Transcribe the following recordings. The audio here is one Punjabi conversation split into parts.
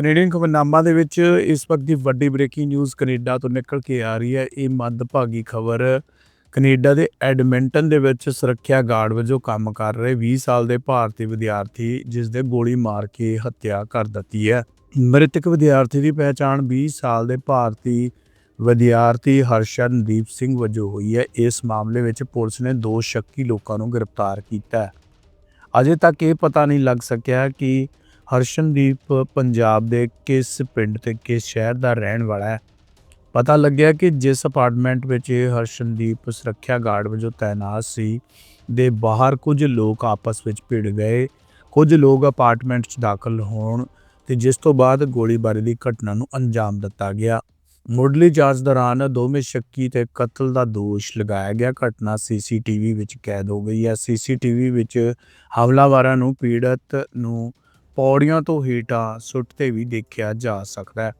ਕੈਨੇਡੀਅਨ ਖਬਰਨਾਮਾ ਦੇ ਵਿੱਚ ਇਸ ਵਕਤ ਦੀ ਵੱਡੀ ਬ੍ਰੇਕਿੰਗ ਨਿਊਜ਼ ਕੈਨੇਡਾ ਤੋਂ ਨਿਕਲ ਕੇ ਆ ਰਹੀ ਹੈ। ਇਹ ਮੰਦਭਾਗੀ ਖਬਰ ਕੈਨੇਡਾ ਦੇ ਐਡਮਿੰਟਨ ਦੇ ਵਿੱਚ ਸੁਰੱਖਿਆ ਗਾਰਡ ਵਜੋਂ ਕੰਮ ਕਰ ਰਹੇ 20 ਸਾਲ ਦੇ ਭਾਰਤੀ ਵਿਦਿਆਰਥੀ, ਜਿਸ ਦੇ ਗੋਲੀ ਮਾਰ ਕੇ ਹੱਤਿਆ ਕਰ ਦਿੱਤੀ ਹੈ। ਮ੍ਰਿਤਕ ਵਿਦਿਆਰਥੀ ਦੀ ਪਹਿਚਾਣ 20 ਸਾਲ ਦੇ ਭਾਰਤੀ ਵਿਦਿਆਰਥੀ ਹਰਸ਼ਨਦੀਪ ਸਿੰਘ ਵਜੋਂ ਹੋਈ ਹੈ। ਇਸ ਮਾਮਲੇ ਵਿੱਚ ਪੁਲਿਸ ਨੇ ਦੋ ਸ਼ੱਕੀ ਲੋਕਾਂ ਨੂੰ ਗ੍ਰਿਫਤਾਰ ਕੀਤਾ ਹੈ। ਅਜੇ ਤੱਕ ਇਹ ਪਤਾ ਨਹੀਂ ਲੱਗ ਸਕਿਆ ਕਿ ਹਰਸ਼ਨਦੀਪ ਪੰਜਾਬ ਦੇ ਕਿਸ ਪਿੰਡ ਤੇ ਕਿਸ ਸ਼ਹਿਰ ਦਾ ਰਹਿਣ ਵਾਲਾ ਹੈ? ਪਤਾ ਲੱਗਿਆ ਕਿ ਜਿਸ ਅਪਾਰਟਮੈਂਟ ਵਿੱਚ ਇਹ ਹਰਸ਼ਨਦੀਪ ਸੁਰੱਖਿਆ ਗਾਰਡ ਵਜੋਂ ਤਾਇਨਾਤ ਸੀ, ਦੇ ਬਾਹਰ ਕੁਝ ਲੋਕ ਆਪਸ ਵਿੱਚ ਭਿੜ ਗਏ। ਕੁਝ ਲੋਕ ਅਪਾਰਟਮੈਂਟ 'ਚ ਦਾਖਲ ਹੋਣ ਤੇ ਜਿਸ ਤੋਂ ਬਾਅਦ ਗੋਲੀਬਾਰੀ ਦੀ ਘਟਨਾ ਨੂੰ ਅੰਜਾਮ ਦਿੱਤਾ ਗਿਆ। ਮੁੱਢਲੀ ਜਾਂਚ ਦੌਰਾਨ ਦੋਵੇਂ ਸ਼ੱਕੀ ਤੇ ਕਤਲ ਦਾ ਦੋਸ਼ ਲਗਾਇਆ ਗਿਆ। ਘਟਨਾ ਸੀਸੀਟੀਵੀ ਵਿੱਚ ਕੈਦ ਹੋ ਗਈ ਹੈ। ਸੀਸੀਟੀਵੀ ਵਿੱਚ ਹਮਲਾਵਰਾਂ ਨੂੰ ਪੀੜਤ ਨੂੰ ਪੌੜੀਆਂ ਤੋਂ ਹੇਠਾਂ ਸੁੱਟਦੇ ਵੀ ਦੇਖਿਆ ਜਾ ਸਕਦਾ ਹੈ।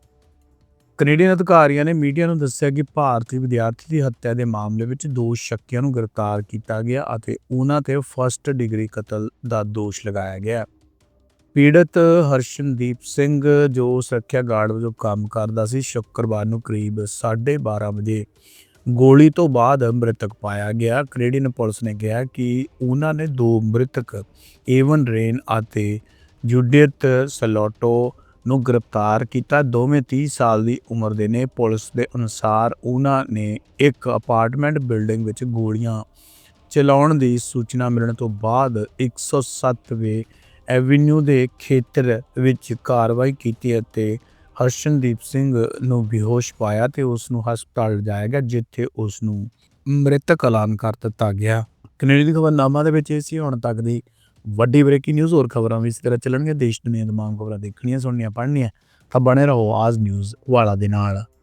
ਕੈਨੇਡੀਅਨ ਅਧਿਕਾਰੀਆਂ ਨੇ ਮੀਡੀਆ ਨੂੰ ਦੱਸਿਆ ਕਿ ਭਾਰਤੀ ਵਿਦਿਆਰਥੀ ਦੀ ਹੱਤਿਆ ਦੇ ਮਾਮਲੇ ਵਿੱਚ ਦੋ ਸ਼ੱਕੀਆਂ ਨੂੰ ਗ੍ਰਿਫਤਾਰ ਕੀਤਾ ਗਿਆ ਅਤੇ ਉਹਨਾਂ ਤੇ ਫਸਟ ਡਿਗਰੀ ਕਤਲ ਦਾ ਦੋਸ਼ ਲਗਾਇਆ ਗਿਆ ਪੀੜਤ ਹਰਸ਼ਨਦੀਪ ਸਿੰਘ, ਜੋ ਸੁਰੱਖਿਆ ਗਾਰਡ ਵਜੋਂ ਕੰਮ ਕਰਦਾ ਸੀ, ਸ਼ੁੱਕਰਵਾਰ ਨੂੰ ਕਰੀਬ 12:30 ਵਜੇ ਗੋਲੀ ਤੋਂ ਬਾਅਦ ਮ੍ਰਿਤਕ ਪਾਇਆ ਗਿਆ। ਕੈਨੇਡੀਅਨ ਪੁਲਿਸ ਨੇ ਕਿਹਾ ਕਿ ਉਹਨਾਂ ਨੇ ਦੋ ਮ੍ਰਿਤਕ, ਏਵਨ ਰੇਨ ਅਤੇ ਜੁਡੀਅਤ ਸਲੋਟੋ ਨੂੰ ਗ੍ਰਿਫਤਾਰ ਕੀਤਾ। ਦੋਵੇਂ 30 ਸਾਲ ਦੀ ਉਮਰ ਦੇ ਨੇ। ਪੁਲਿਸ ਦੇ ਅਨੁਸਾਰ ਉਹਨਾਂ ਨੇ ਇੱਕ ਅਪਾਰਟਮੈਂਟ ਬਿਲਡਿੰਗ ਵਿੱਚ ਗੋਲੀਆਂ ਚਲਾਉਣ ਦੀ ਸੂਚਨਾ ਮਿਲਣ ਤੋਂ ਬਾਅਦ 107ਵੇਂ ਐਵਨਿਊ ਦੇ ਖੇਤਰ ਵਿੱਚ ਕਾਰਵਾਈ ਕੀਤੀ ਅਤੇ ਹਰਸ਼ਨਦੀਪ ਸਿੰਘ ਨੂੰ ਬੇਹੋਸ਼ ਪਾਇਆ ਤੇ ਉਸ ਨੂੰ ਹਸਪਤਾਲ ਲਿਜਾਇਆ ਗਿਆ, ਜਿੱਥੇ ਉਸ ਨੂੰ ਮ੍ਰਿਤਕ ਐਲਾਨ ਕਰ ਦਿੱਤਾ ਗਿਆ। ਕੈਨੇਡਾ ਦੀ ਖਬਰਨਾਮਾ ਦੇ ਵਿੱਚ ਇਹ ਸੀ, ਹੁਣ ਤੱਕ ਦੀ ਵੱਡੀ ਬ੍ਰੇਕਿੰਗ ਨਿਊਜ਼, ਹੋਰ ਖਬਰਾਂ ਵੀ ਇਸ ਤਰ੍ਹਾਂ ਚੱਲਣਗੀਆਂ। ਦੇਸ਼ ਦੁਨੀਆ ਦੀ ਤਮਾਮ ਖਬਰਾਂ ਦੇਖਣੀਆਂ, ਸੁਣਨੀਆਂ, ਪੜ੍ਹਨੀਆਂ, ਤਾਂ ਬਣੇ ਰਹੋ ਆਜ ਨਿਊਜ਼ ਵਾਲਾ ਦੇ ਨਾਲ।